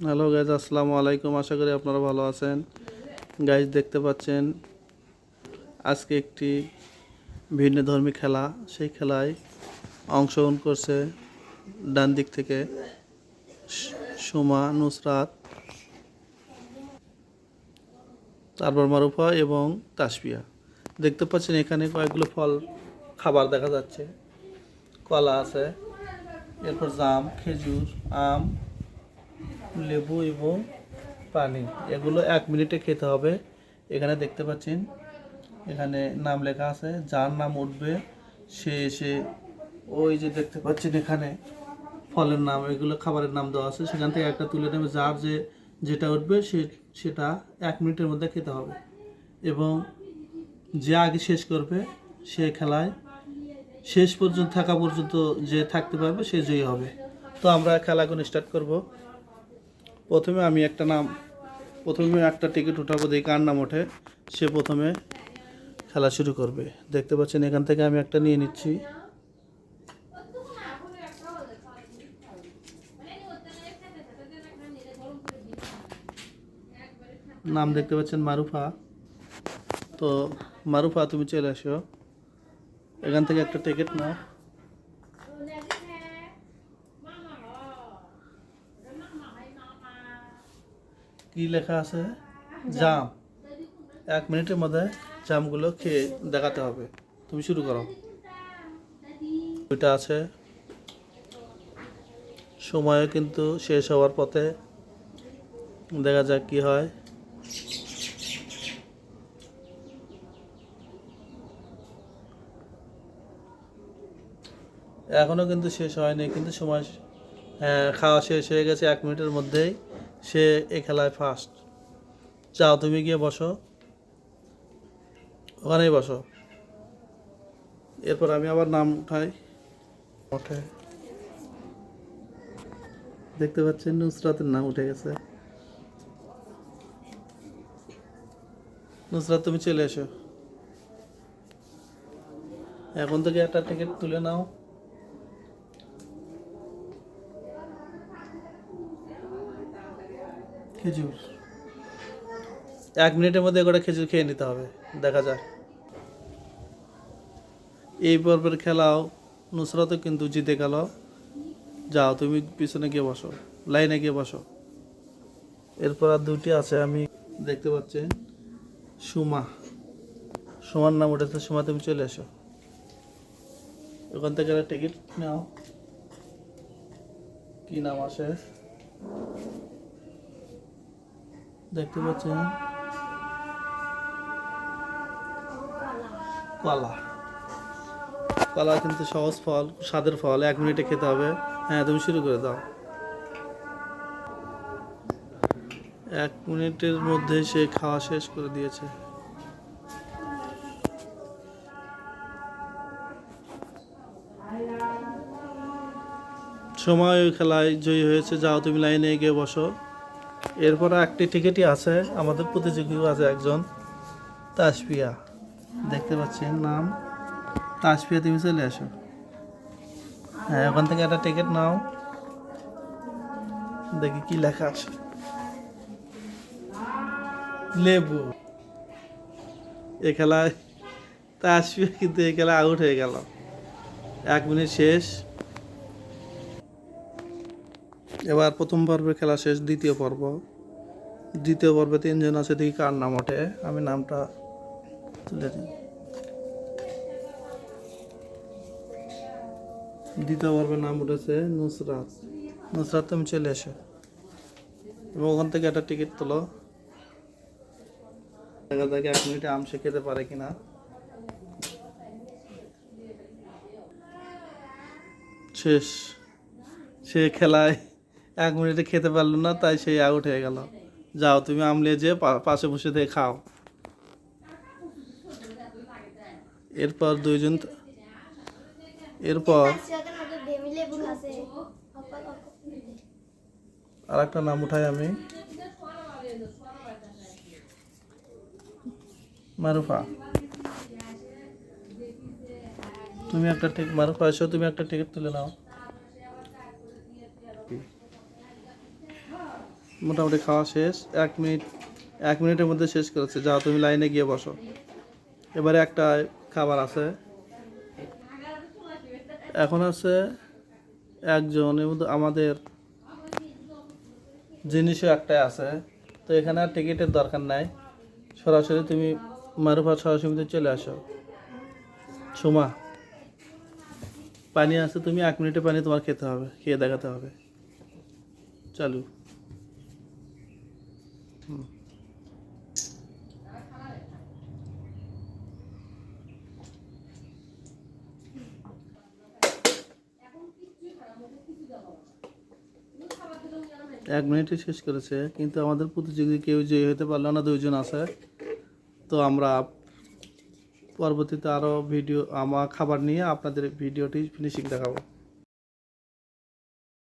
Hello guys আসসালামু আলাইকুম। আশা করি আপনারা ভালো আছেন। গাইজ দেখতে পাচ্ছেন, আজকে একটি ভিন্ন ধর্মী খেলা। সেই খেলায় অংশগ্রহণ করছে ডান দিক থেকে সুমা নুসরাত, তারপর মারুফা এবং তাসপিয়া দেখতে পাচ্ছেন, এখানে কয়েকগুলো ফল, খাবার দেখা যাচ্ছে। কলা আছে, এরপর জাম, খেজুর, আম লেবু এবং পানি, এগুলো এক মিনিটে খেতে হবে। এখানে দেখতে পাচ্ছেন, এখানে নাম লেখা আছে, যার নাম উঠবে সে এসে, ওই যে দেখতে পাচ্ছেন এখানে ফলের নাম, এগুলো খাবারের নাম দেওয়া আছে। সেখান থেকে একটা তুলে নেবে, যার যে, যেটা উঠবে সে, সেটা এক মিনিটের মধ্যে খেতে হবে। এবং যে আগে শেষ করবে, সে খেলায় শেষ পর্যন্ত, থাকা পর্যন্ত যে থাকতে পারবে, সে জয়ী হবে। তো আমরা খেলা এখন স্টার্ট করব। প্রথমে আমি একটা নাম, প্রথমে একটা টিকিট উঠাবো, দেখি কার নাম ওঠে। সে প্রথমে খেলা শুরু করবে। দেখতে পাচ্ছেন, এখান থেকে আমি একটা নিয়ে নিচ্ছি। নাম দেখতে পাচ্ছেন, মারুফা। তো, মারুফা, তুমি চলে আসো। এখান থেকে একটা টিকিট নাও। কি লেখা আছে? জাম। এক মিনিটের মধ্যে জামগুলো খেয়ে দেখাতে হবে। তুমি শুরু করো। ওইটা আছে। সময় কিন্তু শেষ হওয়ার পথে দেখা যাক কি হয়। এখনও কিন্তু শেষ হয়নি কিন্তু সময় হ্যাঁ, খাওয়া শেষ হয়ে গেছে এক মিনিটের মধ্যেই। সে এ খেলায় ফার্স্ট যাও, তুমি গিয়ে বসো। ওখানেই বসো। এরপর আমি আবার নাম উঠাই। ওঠে। দেখতে পাচ্ছেন নুসরাতের নাম উঠে গেছে। নুসরাত, তুমি চলে এসো। এখন থেকে একটা টিকিট তুলে নাও। খেজুর। এক মিনিটের মধ্যে করে খেজুর খেয়ে নিতে হবে, দেখা যাক। এই পর্বের খেলাও নুসরাতও কিন্তু জিতে গেল। যাও, তুমি পিছনে গিয়ে বসো, লাইনে গিয়ে বসো। এরপর আর দুটি আছে, আমি দেখতে পাচ্ছি সুমা। সুমার নাম উঠেছে, সুমা, তুমি চলে এসো। ওখান থেকে টিকিট নাও। কি নাম আসে দেখতে পাচ্ছেন? কলা। কলা কিন্তু সহজ ফল, স্বাদের ফল, এক মিনিটে খেতে হবে। হ্যাঁ তুমি শুরু করে দাও। এক মিনিটের মধ্যে সে খাওয়া শেষ করে দিয়েছে। সময় খেলায় জয়ী হয়েছে। যাও, তুমি লাইনে গিয়ে বসো। এরপর একটি টিকিটই আছে, আমাদের প্রতিযোগীও আছে একজন তাসপিয়া দেখতে পাচ্ছেন নাম তাসপিয়া তুমি চলে আসো। হ্যাঁ ওখান থেকে একটা টিকিট নাও। দেখি কি লেখা আছে। লেবু। এ খেলায় তাসপিয়া কিন্তু এই খেলা আউট হয়ে গেল। এক মিনিট শেষ। এবার প্রথম পর্বের খেলা শেষ, দ্বিতীয় পর্ব। দ্বিতীয় পর্বে তিনজন আছে, দেখি কার নাম ওঠে। আমি নামটা তুলে দিই দ্বিতীয় পর্বের নাম উঠেছে নুসরাত। নুসরাত, তুমি চলে এসো। এবং ওখান থেকে একটা টিকিট তোলো। দেখা যাক এক মিনিটে আম সে খেতে পারে কিনা। শেষ। সে খেলায় এক মিনিটে খেতে পারল না, তাই সেই আউট হয়ে গেল। যাও, তুমি আমলে যে পাশে বসে থেকে খাও। এরপর দুইজন এরপর আর একটা নাম উঠাই আমি। মারুফা। তুমি একটা টিকিট মারুফা, এসো, তুমি একটা টিকিট তুলে নাও। মোটামুটি খাওয়া শেষ। এক মিনিট, এক মিনিটের মধ্যে শেষ করেছে। যাও, তুমি লাইনে গিয়ে বসো। এবারে একটা খাবার আছে। এখন আছে একজন, এর মধ্যে আমাদের জিনিসও একটাই আছে। তো এখানে আর টিকিটের দরকার নাই। সরাসরি তুমি মারুফা সরাসরি চলে আসো। সুমা, পানি আছে, তুমি এক মিনিটে পানি তোমার খেতে হবে, খেয়ে দেখাতে হবে। চালু। এক মিনিটে শেষ করেছে, কিন্তু আমাদের প্রতিযোগী কেউ জয়ী হতে পারল না, দুইজন আছে। তো আমরা পরবর্তীতে আরও ভিডিও আমার খাবার নিয়ে আপনাদের ভিডিওটি ফিনিশিং দেখাবো।